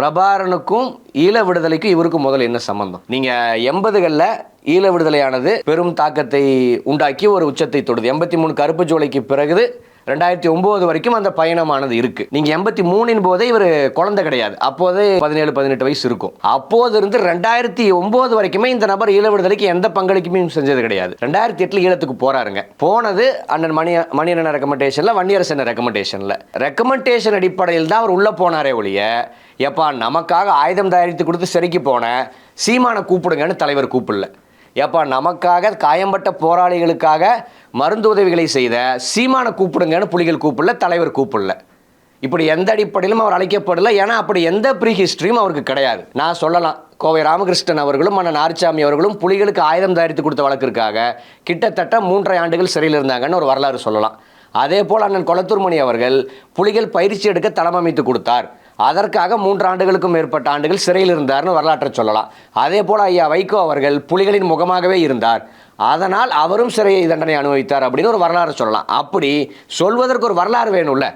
பிரபாரனுக்கும் ஈழ விடுதலைக்கும் இவருக்கும் முதல்ல என்ன சம்பந்தம்? நீங்க எண்பதுகளில் ஈழ விடுதலையானது பெரும் தாக்கத்தை உண்டாக்கி ஒரு உச்சத்தை தொடுது. எண்பத்தி மூணு கருப்பு ஜோலைக்கு பிறகு ரெண்டாயிரத்தி ஒம்பது வரைக்கும் அந்த பயணமானது இருக்கு. நீங்க எண்பத்தி மூணின் போதே இவர் குழந்தை கிடையாது. அப்போதே பதினேழு பதினெட்டு வயசு இருக்கும். அப்போது இருந்து ரெண்டாயிரத்தி ஒன்பது வரைக்குமே இந்த நபர் ஈழ விடுதலைக்கு எந்த பங்களிப்புமே செஞ்சது கிடையாது. ரெண்டாயிரத்தி எட்டுல ஈழத்துக்கு போறாருங்க. போனது அண்ணன் மணி மணியண்ணன் ரெக்கமெண்டேஷன்ல வன்னியரசன் ரெக்கமெண்டேஷன்ல ரெக்கமெண்டேஷன் அடிப்படையில் தான் அவர் உள்ள போனாரே ஒழிய எப்பா நமக்காக ஆயுதம் தயாரித்து கொடுத்து சிறைக்கு போன சீமானை கூப்பிடுங்கன்னு தலைவர் கூப்பிடல. ஏப்பா நமக்காக காயம்பட்ட போராளிகளுக்காக மருந்து உதவிகளை செய்த சீமானை கூப்பிடுங்கன்னு புலிகள் கூப்பிடல தலைவர் கூப்பிடல. இப்படி எந்த அடிப்படையிலும் அவர் அழைக்கப்படல. ஏன்னா அப்படி எந்த ப்ரீ ஹிஸ்ட்ரியும் அவருக்கு கிடையாது. நான் சொல்லலாம் கோவை ராமகிருஷ்ணன் அவர்களும் மன்ன ஆர்ச்சாமி அவர்களும் புலிகளுக்கு ஆயுதம் தயாரித்து கொடுத்த வழக்கிற்காக கிட்டத்தட்ட மூன்றரை ஆண்டுகள் சிறையில் இருந்தாங்கன்னு ஒரு வரலாறு சொல்லலாம். அதே போல் அண்ணன் கொளத்தூர்மணி அவர்கள் புலிகள் பயிற்சி எடுக்க தளமமைத்து கொடுத்தார். அதற்காக மூன்று ஆண்டுகளுக்கும் மேற்பட்ட ஆண்டுகள் சிறையில் இருந்தார்னு வரலாற்றை சொல்லலாம். அதே போல் ஐயா வைகோ அவர்கள் புலிகளின் முகமாகவே இருந்தார். அதனால் அவரும் சிறை தண்டனை அனுபவித்தார் அப்படின்னு ஒரு வரலாறு சொல்லலாம். அப்படி சொல்வதற்கு ஒரு வரலாறு வேணும்ல.